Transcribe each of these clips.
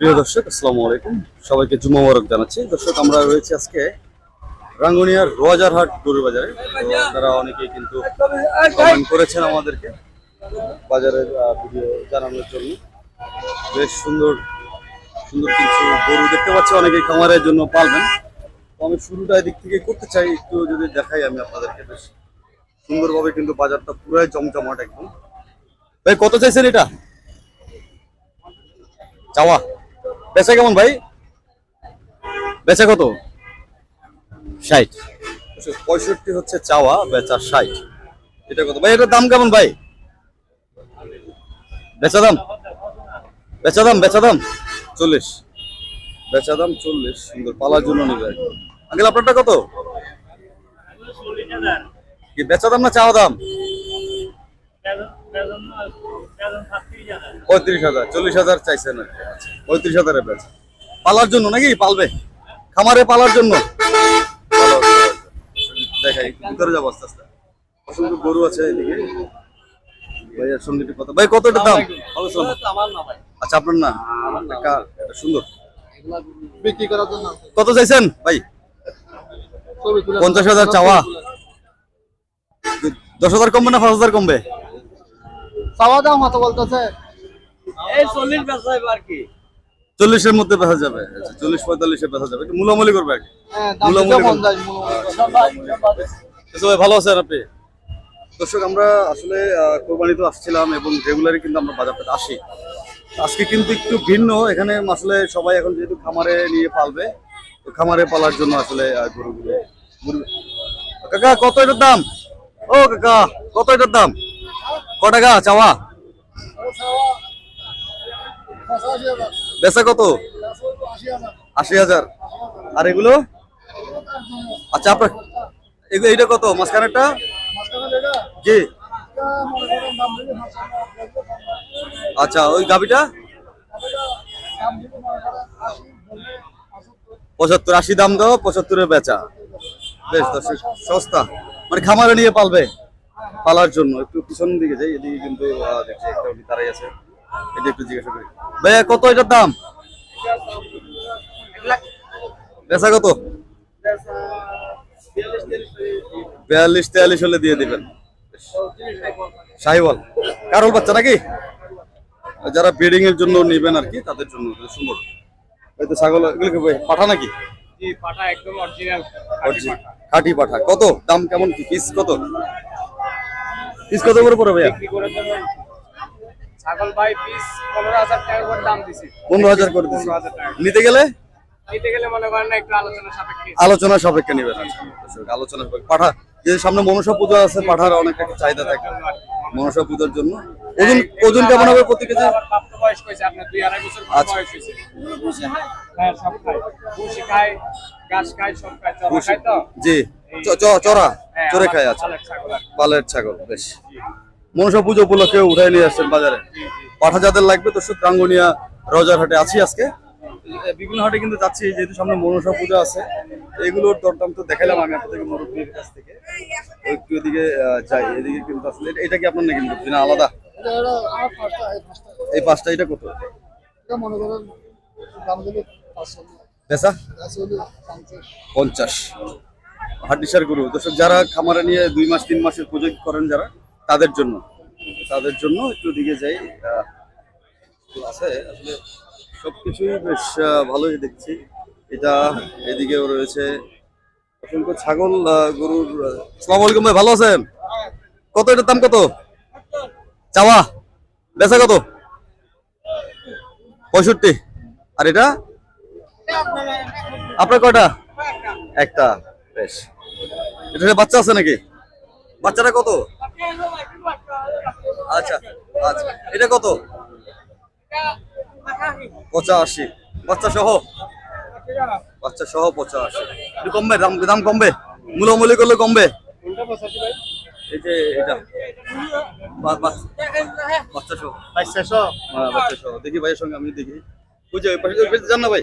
প্রিয় দর্শক, আসসালামু আলাইকুম। সবাইকে জুমা মোবারক জানাচ্ছি। দর্শক, আমরা রয়েছি আজকে রাঙ্গুনিয়ার রোজারহাট গরুর বাজারে তো আপনারা অনেকেই কিন্তু কমেন্ট করেছেন আমাদেরকে বাজারের ভিডিও জানানোর জন্য। বেশ সুন্দর সুন্দর কিছু গরু দেখতে পাচ্ছি। অনেকেই খামারের জন্য পালবেন। তো আমি শুরুটা এদিক থেকে করতে চাই। একটু যদি দেখাই আমি আপনাদেরকে বেশ সুন্দরভাবে কিন্তু বাজারটা পুরাই জমজমাট একদম। ভাই, কত চাইছেন এটা? চাওয়া? বেচা কেমন ভাই? বেচা কত? ষাট। পঁয়ষট্টি হচ্ছে চাওয়া বেচা ষাট। এটা কত? ভাই এটার দাম কেমন ভাই? বেচা দাম? বেচা দাম বেচা দাম? চল্লিশ। বেচা দাম চল্লিশ সুন্দর পালার জন্য নিবে। আঙ্কেল আপনারটা কত? কি বেচা দাম না চাওয়া দাম? পঁয়ত্রিশ হাজার চল্লিশ হাজার চাইছেন পঁয়ত্রিশ হাজারের বেচা। পালার জন্য নাকি? পালবে? খামারে পালার জন্য? দেখাই ভিতরে যাব আস্তে আস্তে। অসংখ্য গরু আছে এদিকে। ভাইয়ার সঙ্গে একটু ভাই কত এটা দাম? আচ্ছা আপনার না? সুন্দর। বিক্রি করার জন্য কত চাইছেন? ভাই পঞ্চাশ হাজার চাওয়া। দশ হাজার কমবে না পাঁচ হাজার কমবে? চাওয়া দাম মতো বলতেছে? এই চল্লিশ বেচা আর কি। চল্লিশের মধ্যে বেচা যাবে। আচ্ছা, চল্লিশ পঁয়তাল্লিশে বেচা যাবে। একটু মূলামূলি করবে কি। হ্যাঁ মূলামূলি সবাই ভালো আছেন আপনি? দর্শক আমরা আসলে কোরবানি তো আসছিলাম এবং রেগুলারই কিন্তু আমরা বাজারটাতে আসি। আজকে কিন্তু একটু ভিন্ন। এখানে আসলে সবাই এখন যেহেতু খামারে নিয়ে পালবে তো খামারে পালার জন্য আসলে গরুগুলো কাকা কত এটার দাম? ও কাকা কত এটার দাম? ক টাকা চাওয়া? বেচা কত? আশি হাজার। আর এগুলো? আচ্ছা আপনার এইটা কত? মাঝখানেরটা? জি। আচ্ছা ওই গাবিটা পঁচাত্তর, আশি দাম দাও, পঁচাত্তরের বেচা। বেশ দর্শক সস্তা। মানে খামারে নিয়ে পালবে? পালার জন্য, একটু পিছন দিকে যাই, এদিকে কিন্তু দেখছি, একটা দাঁড়াই আছে। এটা একটু জিজ্ঞাসা করি। ভাইয়া কত এটার দাম? বেচা কত? বিয়াল্লিশ তেয়াল্লিশ হলে দিয়ে দিবেন। সাহিওয়াল কারোল বাচ্চা নাকি? যারা ব্রিডিং এর জন্য নেবেন আর কি তাদের জন্য। সুন্দর। এই তো ছাগল এগুলো পাঠা নাকি? খাঁটি পাঠা। কত? দাম কেমন কি? পিস কত? পিস কত করে পড়ে ভাইয়া? ছাগল ভাই পিস পনেরো হাজার টাকার করে দাম দিছি। পনেরো হাজার করে টাকা। নিতে গেলে? নিতে গেলে মনে করেন না একটু আলোচনা সাপেক্ষে। আলোচনা সাপেক্ষে নেবেন। আচ্ছা, আলোচনা সাপেক্ষে। পাঠা যে সামনে মনসা পূজা আছে পাঠার অনেক একটা চাহিদা থাকে। মনসা পূজার জন্য। ওজন ওজন কেমন হবে প্রতি কেজি? আচ্ছা। হ্যাঁ জি। চড়া? হ্যাঁ, চড়ে খায় কি। পালের ছাগল বেশ। মনসা পুজো উপলক্ষে উঠাই নিয়ে আসছেন বাজারে। পাঠা যাদের লাগবে তো রাঙ্গুনিয়া, রজার হাটে আছি আজকে। বিভিন্ন হাটে কিন্তু যাচ্ছি, যেহেতু সামনে মনসা পূজা আছে। এগুলোর দরদাম তো দেখালাম আমি আপনাদেরকে মুরব্বীর কাছ থেকে। একটু এদিকে যাই, এদিকে কিন্তু আসলে এটা- কি আপনার নাকি মুরব্বী? না, আলাদা? এই পাঁচটা, এটা কত? পঞ্চাশ। হাড্ডিসার গরু। দর্শক, যারা খামারে নিয়ে দুই মাস, তিন মাসের প্রজেক্ট করেন যারা তাদের জন্য। তাদের জন্য একটু দিকে যাই। আছে। আসলে সবকিছুই বেশ ভালোই দেখছি। এটা এদিকেও রয়েছে। অসংখ্য ছাগল গরুর সালাম আলাইকুম ভাই, ভালো আছেন? কত এটার দাম কত? চাওয়া? বেচা কত? পঁয়ষট্টি। আর এটা? আপনার কয়টা? একটা। বেশ। এটা বাচ্চা আছে নাকি? বাচ্চাটা কত? আচ্ছা আচ্ছা। এটা কত? পঁচাশি। বাচ্চা সহ বাচ্চা সহ পঁচাশি। একটু কমবে দাম দাম কমবে? মূলামূলি করলে কমবে? এই যে এটা। বা- বা- বাচ্চা সহ হ্যাঁ, বাচ্চা সহ দেখি ভাইয়ের সঙ্গে আমি দেখি। যে ওই পাশে ওই পাশে যান না ভাই?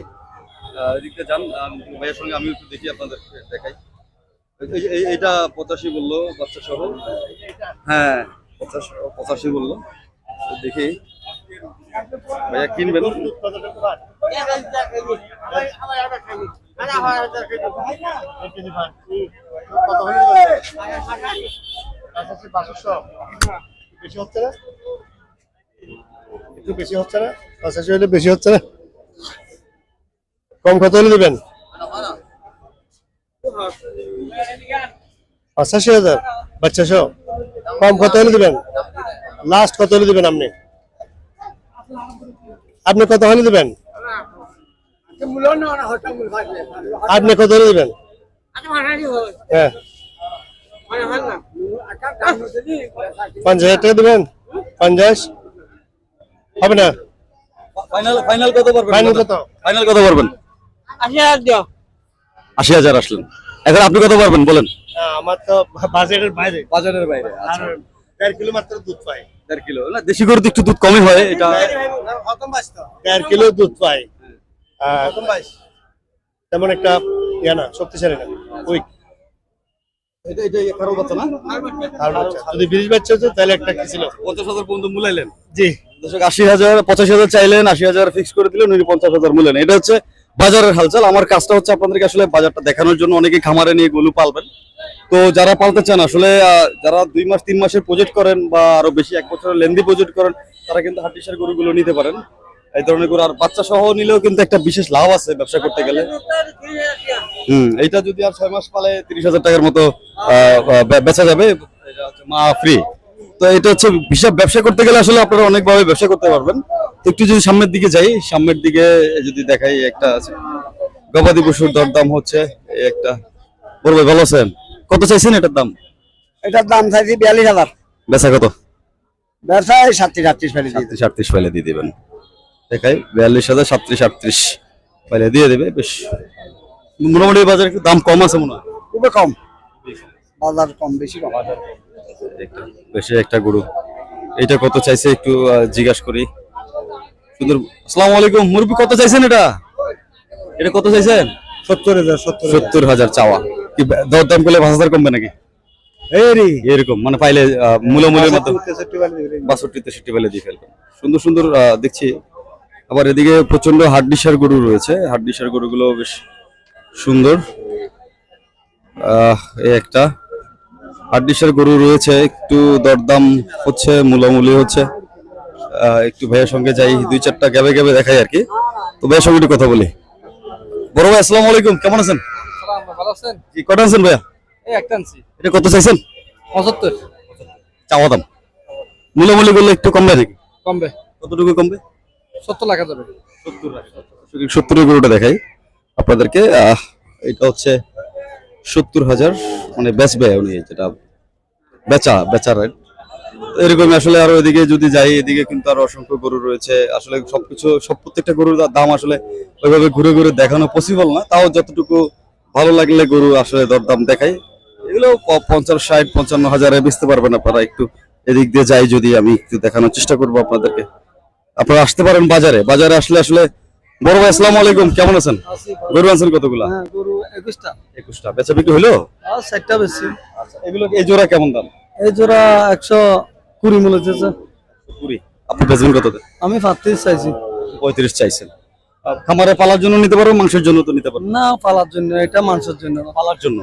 আহ, এদিকে যান। ভাইয়ের সঙ্গে আমি একটু দেখি আপনাদের দেখাই। এই- এই- এই- এইটা পঁচাশি বলল বাচ্চা সহ হ্যাঁ পঁচাশি পঁচাশি বলল। তো দেখি ভাইয়া কিনবেন? কত হলে দিবেন? পাঁচাশি, বাষট্টি? বেশি হচ্ছে না? একটু বেশি হচ্ছে না পঁচাশি হলে বেশি হচ্ছে না? কম কত হলে দিবেন? পঁচাশি হাজার। বাচ্চা সহ? কম কত হলে দিবেন? লাস্ট কত হলে দিবেন আপনি? আপনি কত হলে দিবেন? আপনি কত হলে দিবেন? হ্যাঁ। পঞ্চাশ হাজার টাকা দিবেন? পঞ্চাশ? হবে না? ফাইনাল ফাইনাল কত পারবেন ফাইনাল কত? ফাইনাল কত পারবেন আশি হাজার দিও। আশি হাজার আসলেন। এখন আপনি কত পারবেন বলেন? আমার তো বাজেটের বাইরে। বাজারের বাইরে আর দেড় কিলো মাত্র দুধ পাই। দেড় কিলো না দেশি গরু তো একটু দুধ কমই হয় এটা দেড় কিলো দুধ পাই। তেমন একটা ইয়া না শক্তিশালী না। উইক। এটা এটা খারাপ বাচ্চা না? যদি বিশ বাচ্চা হতো তাহলে একটা কি ছিল? পঞ্চাশ হাজার পর্যন্ত মূলাইলেন। জি। দর্শক আশি হাজার পঁচাশি হাজার চাইলেন আশি হাজার ফিক্স করে দিলেন উনি পঞ্চাশ হাজার মূলেন এটা হচ্ছে বাজারের হালচাল। আমার কাজটা হচ্ছে আপনাদেরকে আসলে বাজারটা দেখানোর জন্য। অনেকে খামারে নিয়ে গরু পালবেন। তো যারা পালতে চান, আসলে যারা দুই মাস, তিন মাসের প্রজেক্ট করেন বা আরও বেশি এক বছরের লেন্দি প্রজেক্ট করেন, তারা কিন্তু হাটিসার গরুগুলো নিতে পারেন। এই ধরনের গরু আর বাচ্চা সহ নিলেও কিন্তু একটা বিশেষ লাভ আছে ব্যবসা করতে গেলে। হুম, এইটা যদি আর ছয় মাস পালে তিরিশ হাজার টাকার মতো বেচা যাবে মা ফ্রি তো এটা হচ্ছে হিসাব ব্যবসা করতে গেলে আসলে আপনারা অনেকভাবে ব্যবসা করতে পারবেন। একটু যদি সামনের দিকে যাই সামনের দিকে যদি দেখাই একটা আছে গবাদি পশুর দরদাম হচ্ছে এই একটা। বড় ভাই ভালো আছেন? কত চাইছেন এটার দাম? এটার দাম চাইছি বিয়াল্লিশ হাজার। বেচা কত? ব্যবসায় সাতত্রিশ আটত্রিশ ফেলে দিয়ে সাতত্রিশ আটত্রিশ পাইলে দিয়ে দেবেন। দেখাই বিয়াল্লিশ হাজার সাতত্রিশ আটত্রিশ পাইলে দিয়ে দেবে বেশ। মোটামুটি বাজারে একটু দাম কম আছে মনে হয়। খুবই কম। বাজার কম বেশি কম। একটা বেশি একটা গরু। এটা কত চাইছে একটু জিজ্ঞাসা করি। সুন্দর। আসসালামু আলাইকুম মুরব্বি কত চাইছেন এটা? এটা কত চাইছেন? সত্তর হাজার সত্তর হাজার। চাওয়া। কি দরদাম করলে পাঁচ হাজার কমবে নাকি? এরকম মানে পাইলে মূলামূলির মাধ্যমে বাষট্টি তেষট্টি বেলে দিয়ে ফেলবেন। সুন্দর সুন্দর আহ, দেখছি। আবার এদিকে প্রচণ্ড হাড্ডিসার গরু রয়েছে। হাড্ডিসার গরুগুলো বেশ সুন্দর। আহ, এই একটা। হাড্ডিসার গরু রয়েছে একটু দরদাম হচ্ছে মূলামূলি হচ্ছে। একটু ভাইয়ের সঙ্গে যাই দুই চারটা গ্যাবে গ্যাবে দেখাই আর কি। তো ভাইয়ের সঙ্গে একটু কথা বলি। বড় ভাই আসসালামু আলাইকুম কেমন আছেন? কি কটা আছেন ভাইয়া? এটা কত চাইছেন? পঁচাত্তর। চাওয়া দাম মূলামূলি করলে একটু কমবে নাকি? কমবে। কতটুকু কমবে? সত্তর লাখ যাবে সত্তরের গরুটা দেখাই আপনাদেরকে। আহ, এটা হচ্ছে সত্তর হাজার মানে বেচবে উনি, যেটা বেচা বেচা রেট এরকমই আসলে আরও এদিকে যদি যাই, এদিকে কিন্তু আরও অসংখ্য গরু রয়েছে। আসলে সবকিছু, সব প্রত্যেকটা গরুর দাম আসলে ওইভাবে ঘুরে ঘুরে দেখানো পসিবল না। তাও যতটুকু ভালো লাগলে গরু আসলে দরদাম দেখাই। এগুলো পঞ্চাশ, ষাট, পঞ্চান্ন হাজারে বেচতে পারবেন আপনারা। একটু এদিক দিয়ে যাই যদি আমি একটু দেখানোর চেষ্টা করব আপনাদেরকে। আপনারা আসতে পারেন বাজারে। বাজারে আসলে আসলে বড় ভাই আসসালামু আলাইকুম। কেমন আছেন? গরু আনছেন কতগুলা? হ্যাঁ গরু একুশটা। একুশটা। বেচা বিক্রি হলো? চারটা বেশি এগুলো এই জোড়া কেমন দাম? এই জোড়া মূল্য আপনি বেচবেন কত আমি পাত্রিশ চাইছি। পঁয়ত্রিশ চাইছেন। আহ, খামারে পালার জন্য নিতে পারব মাংসের জন্য তো নিতে পারব না পালার জন্য এটা মাংসের জন্য। না পালার জন্য?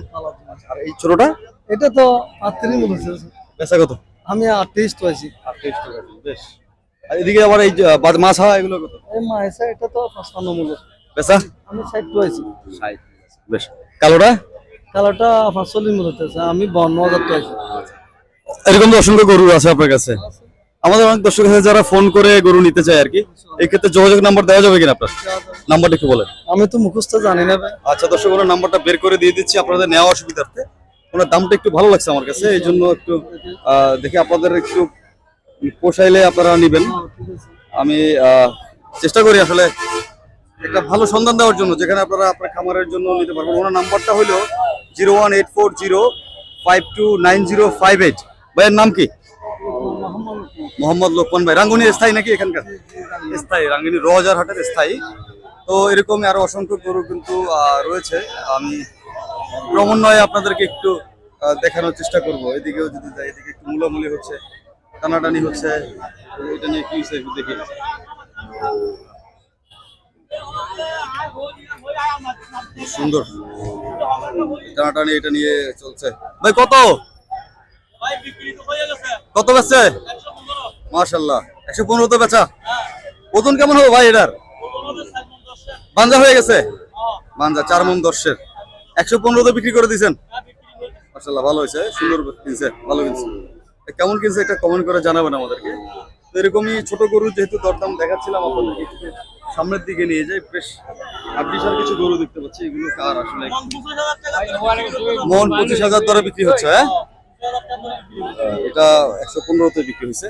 আর এই ছোটটা? এটা তো পাত্রিশ মূল্য চেয়েছে বেচা কত? আমি আটত্রিশ পাইছি বেশ। আর এদিকে আবার এই মাছ এগুলো কত? এই মাইসা এটা তো পঁচপান্ন মূল্য। বেচা? আমি পাইছি বেশ। কালোটা? কালারটা পাঁচচল্লিশ মূল্য চেয়েছে আমি পাইছি এরকম তো অসংখ্য গরু আছে আপনার কাছে। আমাদের অনেক দর্শক আছে যারা ফোন করে গরু নিতে চায় আর কি এই ক্ষেত্রে যোগাযোগ নাম্বার দেওয়া যাবে কিনা আপনার? নাম্বারটা একটু বলেন। আমি তো মুখস্থ জানি না আচ্ছা দর্শক ওনার নাম্বারটা বের করে দিয়ে দিচ্ছি আপনাদের নেওয়া অসুবিধার্থে। ওনার দামটা একটু ভালো লাগছে আমার কাছে এই জন্য একটু আহ, দেখি আপনাদের একটু পোষাইলে আপনারা নেবেন। আমি চেষ্টা করি আসলে একটা ভালো সন্ধান দেওয়ার জন্য যেখানে আপনারা আপনার খামারের জন্য নিতে পারবেন। ওনার নাম্বারটা হলো zero one eight four zero five two nine zero five eight. ভাইয়ের নাম কি? মোহাম্মদ লোকমান। ভাই। রাঙ্গুনি স্থায়ী নাকি এখানকার? স্থায়ী রাঙ্গুনি রোজার হাটের স্থায়ী। তো এরকমই আরও অসংখ্য গরু কিন্তু রয়েছে। আমি ক্রমান্বয়ে আপনাদেরকে একটু দেখানোর চেষ্টা করব। এদিকেও যদি যাই এদিকে একটু মূলামূলি হচ্ছে। টানাটানি হচ্ছে, এটা নিয়ে কি একটু দেখি। সুন্দর। টানাটানি এটা নিয়ে চলছে। ভাই, কত? কত বেচছে? মাশাল্লাহ একশো পনেরো তো বেচা। ওজন কেমন হবে ভাই এটার? বাঞ্জা হয়ে গেছে? বাঞ্জা, চার মন দশের। একশো পনেরো তো বিক্রি করে দিয়েছেন। মাশাল্লাহ ভালো হয়েছে, সুন্দর কিনছে, ভালো কিনছে। কেমন কিনছে একটা কমেন্ট করে জানাবেন আমাদেরকে। তো এরকমই ছোট গরু যেহেতু দরদাম দেখাচ্ছিলাম, আপনাদেরকে সামনের দিকে নিয়ে যাই। বেশ বিশাল কিছু গরু দেখতে পাচ্ছি, এগুলো কার আসলে? মন পঁচিশ হাজার দরে বিক্রি হচ্ছে হ্যাঁ? এটা একশো পনেরোতে বিক্রি হয়েছে।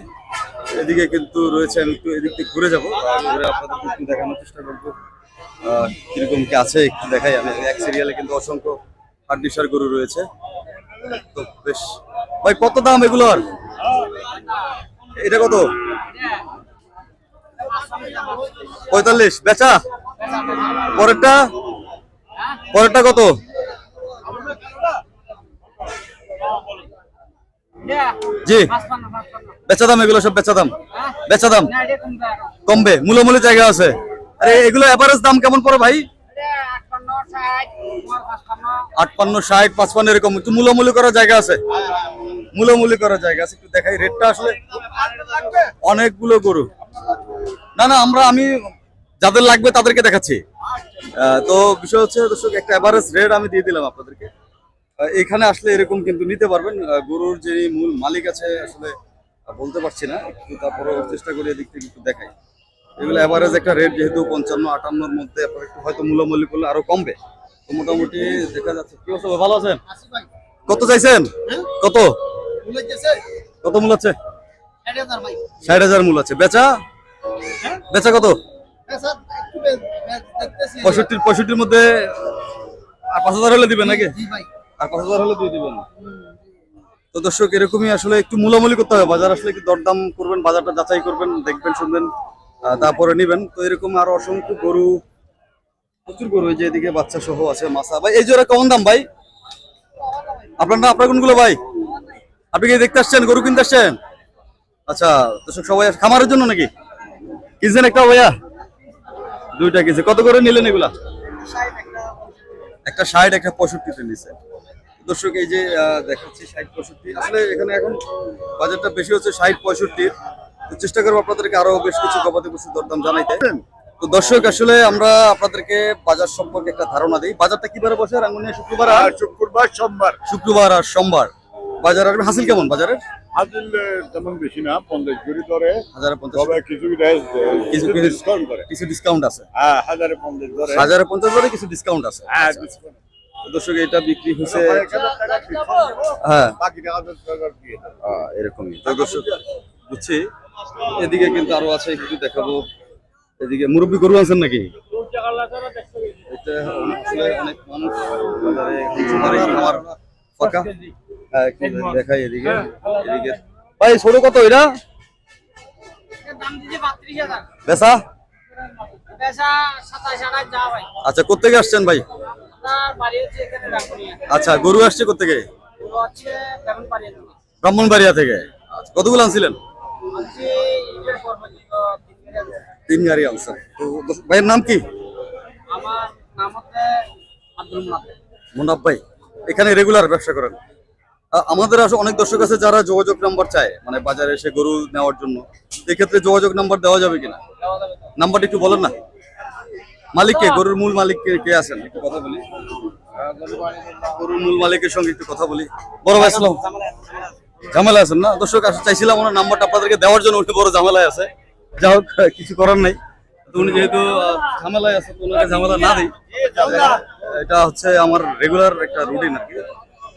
এদিকে কিন্তু রয়েছে, আমি একটু এদিক থেকে ঘুরে যাব ঘুরে আপনাদেরকে একটু দেখানোর চেষ্টা করব। কীরকম কি আছে একটু দেখাই। আমি এক সিরিয়ালে কিন্তু অসংখ্য হাড্ডিসার গরু রয়েছে। তো বেশ ভাই কত দাম এগুলোর? এটা কত? পঁয়তাল্লিশ। বেচা? পরেরটা? পরেরটা কত? জি। বেচা দাম এগুলো সব বেচা দাম। বেচা দাম। কমবে। মূলমূলি জায়গা আছে। আরে এগুলো এভারেজ দাম কেমন পড়ে ভাই? আটপান্ন ষাট, পাঁচপান্ন এরকম। একটু মূলমূলি করার জায়গা আছে? মূলমূলি করার জায়গা আছে, একটু দেখাই। রেটটা আসলে অনেকগুলো গরু। না না, আমরা, আমি যাদের লাগবে তাদেরকে দেখাচ্ছি। তো বিষয় হচ্ছে, দর্শক, একটা এভারেজ রেট আমি দিয়ে দিলাম আপনাদেরকে। এখানে আসলে এরকম কিন্তু নিতে পারবেন। গরুর যে মূল মালিক আছে, আসলে বলতে পারছি না। একটু তারপরে চেষ্টা করে এদিক থেকে একটু দেখাই। এগুলো অ্যাভারেজ একটা রেট যেহেতু পঞ্চান্ন, আটান্নর মধ্যে একটু হয়তো মূল্যমূল্য করলে আরও কমবে। তো মোটামুটি দেখা যাচ্ছে। কি অবস্থা? ভালো আছেন? কত চাইছেন? কত? কত মূল আছে? ষাট হাজার মূল আছে। বেচা? বেচা কত? পঁয়ষট্টির পঁয়ষট্টির মধ্যে আর পাঁচ হাজার হলে দিবেন নাকি? আর পাঁচ হাজার হলে দিয়ে দিবেন। তো দর্শক, এরকমই আসলে একটু মূলামূলি করতে হবে। বাজার আসলে একটু দরদাম করবেন, বাজারটা যাচাই করবেন, দেখবেন, শুনবেন। তারপরে নিবেন। তো এরকম আরও অসংখ্য গরু, প্রচুর গরু যে এদিকে বাচ্চা সহ আছে, মাছা। ভাই, এই জোড়া কেমন দাম ভাই? আপনার না, আপনার কোনগুলো ভাই? আপনি কি দেখতে আসছেন? গরু কিনতে আসছেন? আচ্ছা দর্শক, সবাই খামারের জন্য নাকি? কিনছেন একটা ভাইয়া? দুইটা কিনছে। কত করে নিলেন এগুলা? একটা ষাট, একটা পঁয়ষট্টিতে নিছে। দর্শক, এই যে দেখাচ্ছি ষাট, পঁয়ষট্টি। আসলে এখানে এখন বাজারটা বেশি হচ্ছে ষাট, পঁয়ষট্টির। তো চেষ্টা করব আপনাদেরকে আরও বেশ কিছু গবাদি পশুর দরদাম জানাইতে। তো দর্শক আসলে আমরা আপনাদেরকে বাজার সম্পর্কে একটা ধারণা দিই। বাজারটা কিবারে বসে? রাঙ্গুনিয়া শুক্রবার আর? শুক্রবার সোমবার। শুক্রবার আর সোমবার। বাজার আর হাসিল কেমন বাজারের? তেমন বেশি না পঞ্চাশ করে ধরে। হাজারে পঞ্চাশ। কিছু ডিসকাউন্ট করে। কিছু ডিসকাউন্ট আছে। হ্যাঁ হাজারে পঞ্চাশ ধরে। হাজারে পঞ্চাশ ধরে কিছু ডিসকাউন্ট আছে। হ্যাঁ ডিসকাউন্ট দর্শক এটা বিক্রি হয়েছে হ্যাঁ। বাকি টাকা এরকমই। দর্শক বুঝছি? এদিকে কিন্তু আরও আছে একটু দেখাবো। এদিকে মুরব্বী গরু আছেন নাকি? কিছু হ্যাঁ, বেসা আচ্ছা কোথেকে আসছেন ভাই? আচ্ছা গরু আসছে কোথেকে ব্রাহ্মণবাড়িয়া থেকে। আচ্ছা, কতগুলো আনছিলেন? তিন গাড়ি আনছেন তো ভাইয়ের নাম কি? আমার নাম হচ্ছে আব্দুল মুনাফ ভাই এখানে রেগুলার ব্যবসা করেন? আমাদের আসলে অনেক দর্শক আছে যারা যোগাযোগ নাম্বার চায় মানে বাজারে এসে গরু নেওয়ার জন্য। এক্ষেত্রে যোগাযোগ নাম্বার দেওয়া যাবে কিনা? নাম্বারটা একটু বলেন না। মালিক কে? গরুর মূল মালিক কে? কে আছেন? একটু কথা বলি। গরুর মূল মালিকের সঙ্গে একটু কথা বলি। বড় ভাই আসসালাম। ঝামেলা আছেন না? দর্শক আসলে চাইছিলাম ওনার নাম্বারটা আপনাদেরকে দেওয়ার জন্য উনি বড় ঝামেলায় আছে। যা হোক কিছু করার নাই। উনি যেহেতু ঝামেলায় আছে তো ওনাকে ঝামেলা না দিই। এটা হচ্ছে আমার রেগুলার একটা রুটিন আর কি।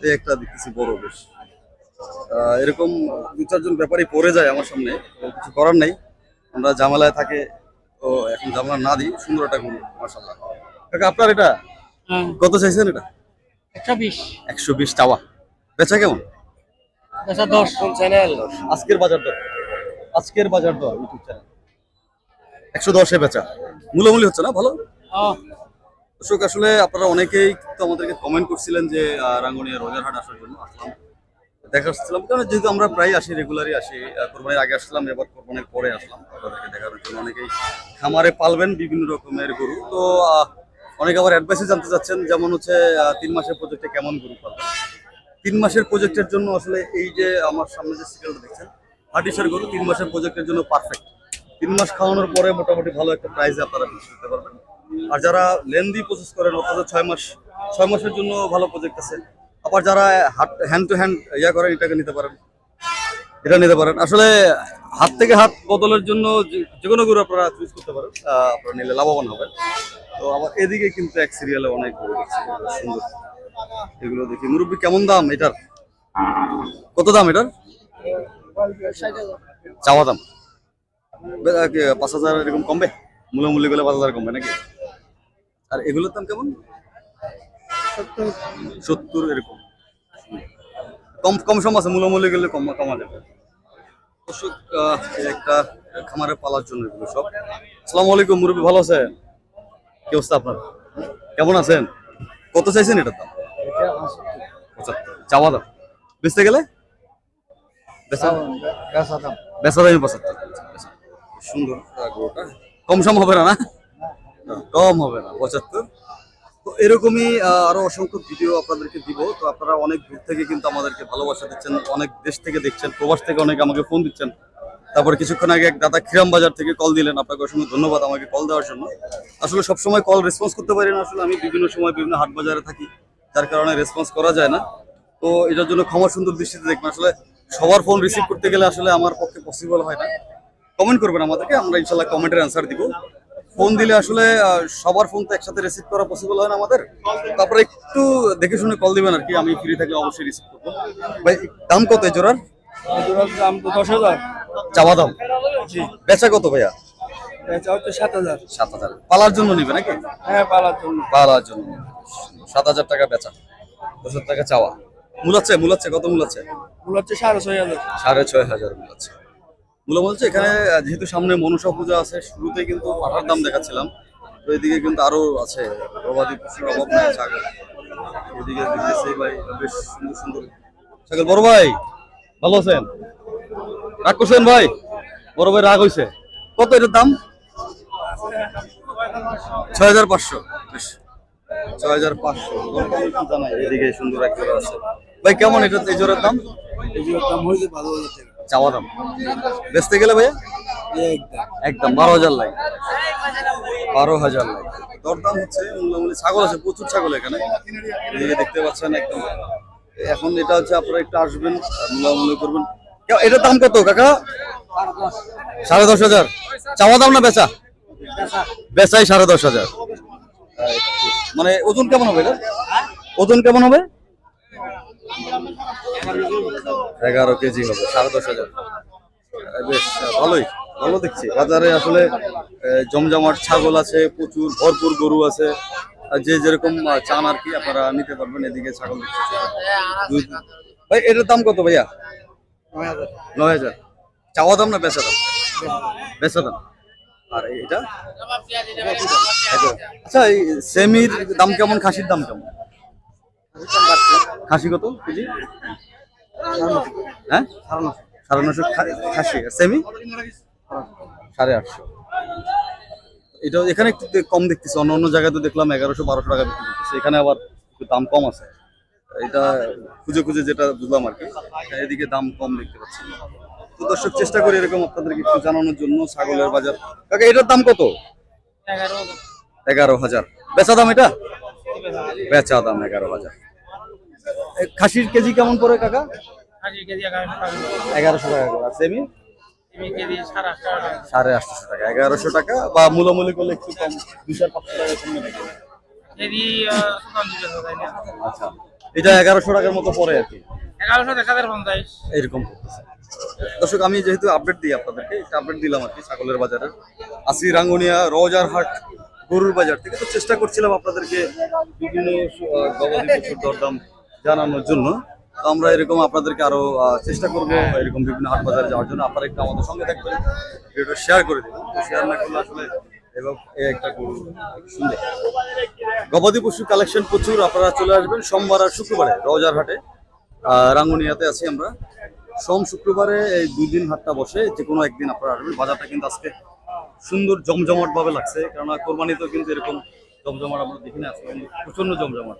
এই একটা দেখতেছি বড় বেশ। এরকম দু চারজন ব্যাপারই পড়ে যায় আমার সামনে। কিছু করার নাই। আমরা ঝামেলায় থাকে তো এখন ঝামেলা না দিই। সুন্দর একটা গরু মাসাল্লাহ কাকা আপনার এটা? কত চাইছেন এটা? একশো বিশ। একশো বিশ টাওয়া বেচা কেমন? আচ্ছা দশ। চ্যানেল আজকের বাজার দর। আজকের বাজার দর ইউটিউব চ্যানেল একশো দশে বেচা। হচ্ছে না ভালো? দর্শক আসলে আপনারা অনেকেই তো আমাদেরকে কমেন্ট করছিলেন যে আহ, রাঙ্গুনিয়া রোজারহাট আসার জন্য আসলাম। দেখা আসছিলাম কারণ যেহেতু আমরা প্রায় আসি রেগুলারই আসি কোরবানির আগে আসলাম এবার কোরবানির পরে আসলাম। আপনাদেরকে দেখানোর জন্য অনেকেই খামারে পালবেন বিভিন্ন রকমের গরু। তো অনেকে আবার অ্যাডভাইসে জানতে চাচ্ছেন যেমন হচ্ছে তিন মাসের প্রজেক্টে কেমন গরু পালবেন? তিন মাসের প্রজেক্টের জন্য আসলে এই যে আমার সামনে যে সিরিয়ালটা দেখছেন হাটিসের গরু তিন মাসের প্রজেক্টের জন্য পারফেক্ট তিন মাস খাওয়ানোর পরে মোটামুটি ভালো একটা প্রাইজে আপনারা বিক্রি করতে পারবেন। আর যারা লেন্দি প্রসেস করেন অর্থাৎ ছয় মাস, ছয় মাসের জন্য ভালো প্রজেক্ট আছে, আবার যারা হ্যান্ড টু হ্যান্ড ইয়া করেন, এটাকে নিতে পারেন। এটা নিতে পারেন। আসলে হাত থেকে হাত বদলের জন্য যে- কোনো গরু আপনারা চুজ করতে পারেন আপনারা নিলে লাভবান হবেন। তো আবার এদিকে কিন্তু এক সিরিয়ালে অনেক সুন্দর। এগুলো দেখি। মুরব্বী কেমন দাম এটার? কত দাম এটার? চাওয়া দাম। পাঁচ হাজার এরকম কমবে? মূল্যমূল্য গেলে পাঁচ হাজার কমবে নাকি? আর এগুলোর দাম কেমন? সত্তর এরকম। কম কম সম আছে মূল্যমূল্য গেলে কম কমা যাবে। আহ, একটা খামারে পালার জন্য এগুলো সব। আসসালামু আলাইকুম মুরব্বী ভালো আছেন? কি অবস্থা আপনার? কেমন আছেন? কত চাইছেন এটার দাম? চাওয়া দাম। বেচতে গেলে? বেচা? দামে পঁচাত্তর। সুন্দর। কম সম হবে না না, কম হবে না পঁচাত্তর। তো এরকমই আরও অসংখ্য ভিডিও আপনাদেরকে দিব। তো আপনারা অনেক দূর থেকে কিন্তু আমাদেরকে ভালোবাসা দিচ্ছেন অনেক দেশ থেকে দেখছেন প্রবাস থেকে অনেকে আমাকে ফোন দিচ্ছেন। তারপরে কিছুক্ষণ আগে এক দাদা খিরাম বাজার থেকে কল দিলেন। আপনাকে অসংখ্য ধন্যবাদ আমাকে কল দেওয়ার জন্য। আসলে সবসময় কল রেসপন্স করতে পারি না। আসলে আমি বিভিন্ন সময় বিভিন্ন হাট বাজারে থাকি। যার কারণে রেসপন্স করা যায় না। তো এটার জন্য ক্ষমা সুন্দর দৃষ্টিতে দেখবেন। আসলে সবার ফোন রিসিভ করতে গেলে আসলে আমার পক্ষে পসিবল হয় না। কমেন্ট করবেন আমাদেরকে আমরা ইনশাল্লাহ কমেন্টের অ্যান্সার দিব। ফোন দিলে আসলে সবার ফোন তো একসাথে রিসিভ করা পসিবল হয় না আমাদের। তারপরে একটু দেখে শুনে কল দিবেন আর কি আমি ফ্রি থাকলে অবশ্যই রিসিভ করব। ভাই দাম কত জোড়ার? দাম তো দশ হাজার। চাওয়া দাম? বেচা কত ভাইয়া? বেচা হচ্ছে সাত হাজার। সাত হাজার। পালার জন্য নিবে নাকি? হ্যাঁ পালার জন্য। পালার জন্য। সাত হাজার টাকা বেচা। দশ টাকা চাওয়া। মূলাচ্ছে মূলাচ্ছে কত মূলাচ্ছে সাড়ে ছয় হাজার। সাড়ে ছয় হাজার মূলাচ্ছে মূলা বলছে এখানে যেহেতু সামনে মনসা পূজা আছে শুরুতে কিন্তু পাঠার দাম দেখাচ্ছিলাম। তো এদিকে কিন্তু আরও আছে গবাদি পশুর অভাব নেই ছাগল। এদিকে দেখতেছি ভাই বেশ সুন্দর সুন্দর। ছাগল বড় ভাই ভালো আছেন? রাগ করছেন ভাই? বড় ভাই রাগ হয়েছে কত এটার দাম? ছয় হাজার পাঁচশো। বেশ। ছয় হাজার পাঁচশো। এদিকে সুন্দর এক জোড়া আছে। ভাই কেমন এটা? এই জোড়ার দাম? এগুলোর দাম হয়েছে বারো হাজার টাকা। চাওয়া দাম। বেচতে গেলে ভাইয়া? একদম। একদম বারো হাজার লাগে বারো হাজার লাগে দরদাম হচ্ছে ছাগল আছে প্রচুর ছাগল এখানে। এদিকে দেখতে পাচ্ছেন একদম। এখন এটা হচ্ছে আপনারা একটু আসবেন মূল্যমূল্য করবেন। এটার দাম কত কাকা? সাড়ে দশ হাজার। চাওয়া দাম না বেচা? বেচাই সাড়ে দশ হাজার। মানে ওজন কেমন হবে এটা? ওজন কেমন হবে? এগারো কেজি হবে সাড়ে দশ হাজার। বেশ ভালোই ভালো দেখছি। বাজারে আসলে আহ, জমজমাট ছাগল আছে প্রচুর ভরপুর গরু আছে। আর যে যেরকম চান আর কি আপনারা নিতে পারবেন এদিকে ছাগল ভাই এটার দাম কত ভাইয়া? নয় হাজার। চাওয়া দাম না বেচা দাম? বেচা দাম। আর এটা? আচ্ছা এই সেমির দাম কেমন? খাসির দাম কেমন? খাসি কত কেজি? হ্যাঁ? সাড়ে নশো খাসি, সেমি? সাড়ে আটশো। এটা এখানে একটু কম দেখতেছি, অন্য অন্য জায়গায় তো দেখলাম এগারোশো বারোশো টাকা বিক্রি করতেছে। এখানে আবার দাম কম আছে। এটা খুঁজে খুঁজে যেটা বুঝলাম আর কি। এদিকে দাম কম দেখতে পাচ্ছি। তো দর্শক চেষ্টা করি এরকম আপনাদেরকে একটু জানানোর জন্য ছাগলের বাজার। কাকা এটার দাম কত? এগারো। হাজার। বেচা দাম এটা? বেচা দাম এগারো হাজার। খাসির কেজি কেমন পড়ে কাকা? এগারোশো টাকা করে। সেমি? সাড়ে আটশো টাকা। এগারোশো টাকা? বা মূলামূলি করলে একটু কম দুশো পাঁচশো টাকা কমবে নাকি আচ্ছা। এটা এগারোশো টাকার মতো পড়ে আর কি। এগারোশো এরকম পড়তেছে। দর্শক, আমি যেহেতু আপডেট দিই আপনাদেরকে আপডেট দিলাম আর কি, ছাগলের বাজারের। আসি রাঙ্গুনিয়া রোজার হাট, গরুর বাজার থেকে তো চেষ্টা করছিলাম আপনাদেরকে বিভিন্ন গবাদি পশুর দরদাম জানানোর জন্য। আমরা এরকম আপনাদেরকে আরও চেষ্টা করব এরকম বিভিন্ন হাট বাজারে যাওয়ার জন্য। আপনারা একটু আমাদের সঙ্গে থাকবেন, ভিডিওটা শেয়ার করে দেবেন। শেয়ার না করলে আসলে এবং একটা গরু সুন্দর গবাদি পশু কালেকশন প্রচুর, আপনারা চলে আসবেন সোমবার আর শুক্রবারে রোজার হাটে। রাঙ্গুনিয়াতে আছি আমরা। সোম শুক্রবারে এই দুই দিন হাটটা বসে যে কোনো একদিন আপনারা আসবেন। বাজারটা কিন্তু আজকে সুন্দর জমজমাট ভাবে লাগছে কেননা কোরবানিতেও কিন্তু এরকম জমজমাট আমরা দেখি না আজকে কিন্তু প্রচণ্ড জমজমাট।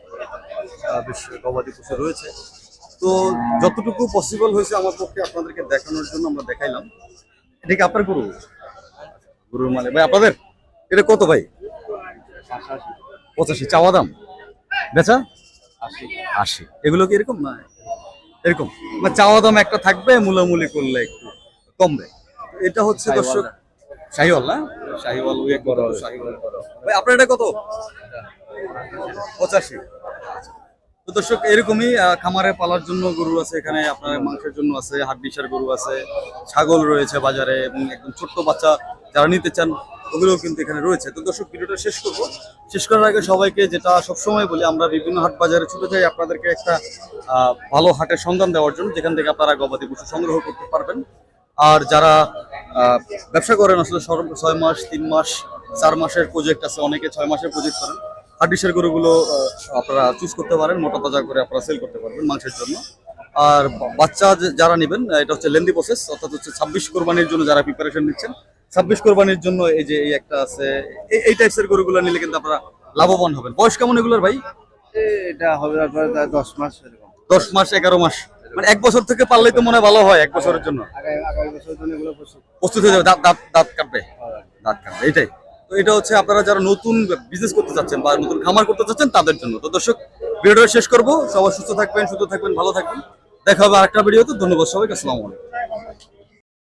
বেশ গবাদি পশু রয়েছে। তো যতটুকু পসিবল হয়েছে আমার পক্ষে আপনাদেরকে দেখানোর জন্য আমরা দেখাইলাম। এটা কি আপনার গরু? গরুর মানে ভাই আপনাদের? এটা কত ভাই? পঁচাশি। চাওয়া দাম? বেচা? আশি। এগুলো কি এরকম? না এরকম। মানে চাওয়া দাম একটা থাকবে মূলামূলি করলে একটু কমবে। এটা হচ্ছে দর্শক শাহিওয়াল না? শাহিওয়াল এক বড় শাহিওয়াল ভাই আপনার এটা কত? পঁচাশি। তো দর্শক এরকমই খামারে পালার জন্য গরু আছে এখানে আপনার মাংসের জন্য আছে হাড্ডিসার গরু আছে ছাগল রয়েছে বাজারে এবং একদম ছোট্ট বাচ্চা যারা নিতে চান ওগুলোও কিন্তু এখানে রয়েছে। তো দর্শক, ভিডিওটা শেষ করব। শেষ করার আগে সবাইকে যেটা সবসময় বলি, আমরা বিভিন্ন হাট বাজারে ছুটে যাই, আপনাদেরকে একটা ভালো হাটের সন্ধান দেওয়ার জন্য। যেখান থেকে আপনারা গবাদি পশু সংগ্রহ করতে পারবেন। আর যারা ব্যবসা করেন, আসলে ছয় মাস, তিন মাস, চার মাসের প্রজেক্ট আছে, অনেকে ছয় মাসের প্রজেক্ট করেন। হাড্ডিসের গরুগুলো আপনারা চুজ করতে পারেন, মোটা তাজা করে আপনারা সেল করতে পারবেন মাংসের জন্য। আর বাচ্চা যারা নেবেন, এটা হচ্ছে লেন্দি প্রসেস অর্থাৎ হচ্ছে ছাব্বিশ কোরবানির জন্য যারা প্রিপারেশন নিচ্ছেন ছাব্বিশ কোরবানির জন্য এই যে এই একটা আছে এই- টাইপসের গরুগুলো নিলে কিন্তু আপনারা লাভবান হবেন। বয়স কেমন এগুলোর ভাই? এটা হবে আপনার দশ মাস এরকম। দশ মাস এগারো মাস। মানে এক বছর থেকে পারলেই তো মনে ভালো হয় এক বছরের জন্য। প্রস্তুত। প্রস্তুত হয়ে যাবে দাঁত দাঁত দাঁত কাটবে। দাঁত কাটবে এটাই তো এটা হচ্ছে আপনারা যারা নতুন বিজনেস করতে চাচ্ছেন বা নতুন খামার করতে চাচ্ছেন তাদের জন্য। তো দর্শক ভিডিওটা শেষ করব। সবাই সুস্থ থাকবেন সুস্থ থাকবেন ভালো থাকবেন। দেখা হবে আরেকটা ভিডিওতে। ধন্যবাদ সবাইকে আসসালামু আলাইকুম।